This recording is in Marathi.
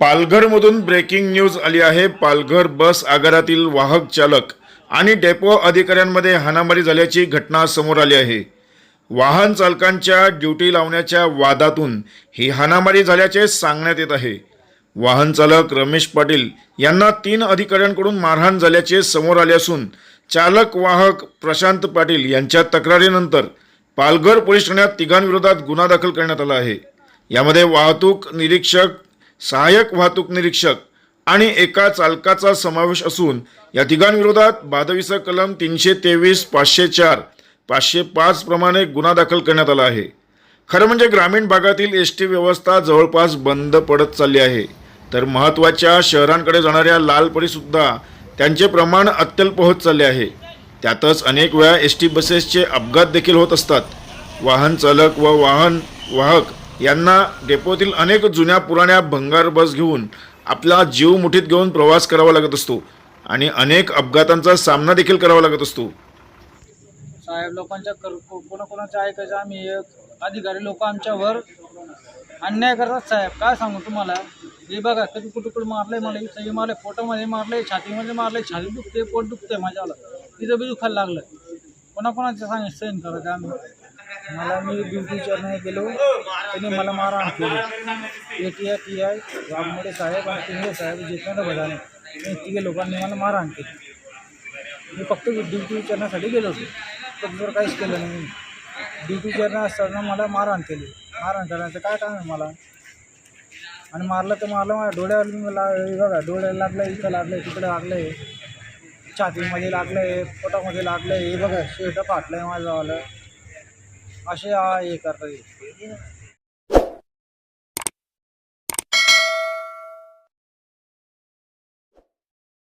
पालघरमधून ब्रेकिंग न्यूज आली आहे. पालघर बस आगारातील वाहक चालक आणि डेपो अधिकाऱ्यांमध्ये हाणामारी झाल्याची घटना समोर आली आहे. वाहन चालकांच्या ड्युटी लावण्याच्या वादातून ही हाणामारी झाल्याचे सांगण्यात येत आहे. वाहन चालक रमेश पाटील यांना तीन अधिकाऱ्यांकडून मारहाण झाल्याचे समोर आले असून चालक वाहक प्रशांत पाटील यांच्या तक्रारीनंतर पालघर पोलीस ठाण्यात तिघांविरोधात गुन्हा दाखल करण्यात आला आहे. यामध्ये वाहतूक निरीक्षक सहाय्यक वाहतूक निरीक्षक आणि एका चालकाचा समावेश असून या तिघांविरोधात बादविसा कलम तीनशे तेवीस पाचशे चार पाचशे पाच प्रमाणे गुन्हा दाखल करण्यात आला आहे. खरं म्हणजे ग्रामीण भागातील एस टी व्यवस्था जवळपास बंद पडत चालली आहे. तर महत्त्वाच्या शहरांकडे जाणाऱ्या लालपरीसुद्धा त्यांचे प्रमाण अत्यल्प होत चालले आहे. त्यातच अनेक वेळा एस टी बसेसचे अपघात देखील होत असतात. वाहन चालक व वाहन वाहक यांना डेपोतील अनेक जुन्या पुराण्या भंगार बस घेऊन आपला जीव मुठीत घेऊन प्रवास करावा लागत असतो आणि अनेक अपघातांचा सामना देखील करावा लागत असतो. साहेब लोकांच्या कर को- ऐकायचं? आम्ही एक अधिकारी लोक आमच्यावर अन्याय करतात साहेब. काय सांगू तुम्हाला? हे बघा कधी कुठं कुठं मारलंय मला इथं मारलंय पोटामध्ये मारलंय छातीमध्ये मारलंय छाती दुखते पोट दुखते माझ्याला तिथं बी दुखायला लागलं. कोणाकोणाचं सांग सहन करायचं आम्ही मला मी ड्युटीच्या नाही गेलो त्यांनी मला मारहाण केली. A T I T I Waghmode साहेब आणि पिंगळे साहेब जितेंद्र भदाने या तिघे लोकांनी मला मारहाण केली. मी फक्त ड्युटी विचारण्यासाठी गेलो होतो. पण दुसरं काहीच केलं नाही. मी ड्युटी विचारणं असताना मला मारहाण केली. मारहाण करण्याचं काय काम आहे मला? आणि मारलं तर मारलं माझ्या डोळ्यावर मी मला हे बघा डोळ्याला लागलं आहे इथं लागलं आहे तिकडे लागलं आहे छातीमध्ये लागलं आहे पोटामध्ये लागलं आहे हे बघा शेट फाटलं आहे माझं आलं असे हे करतात हे.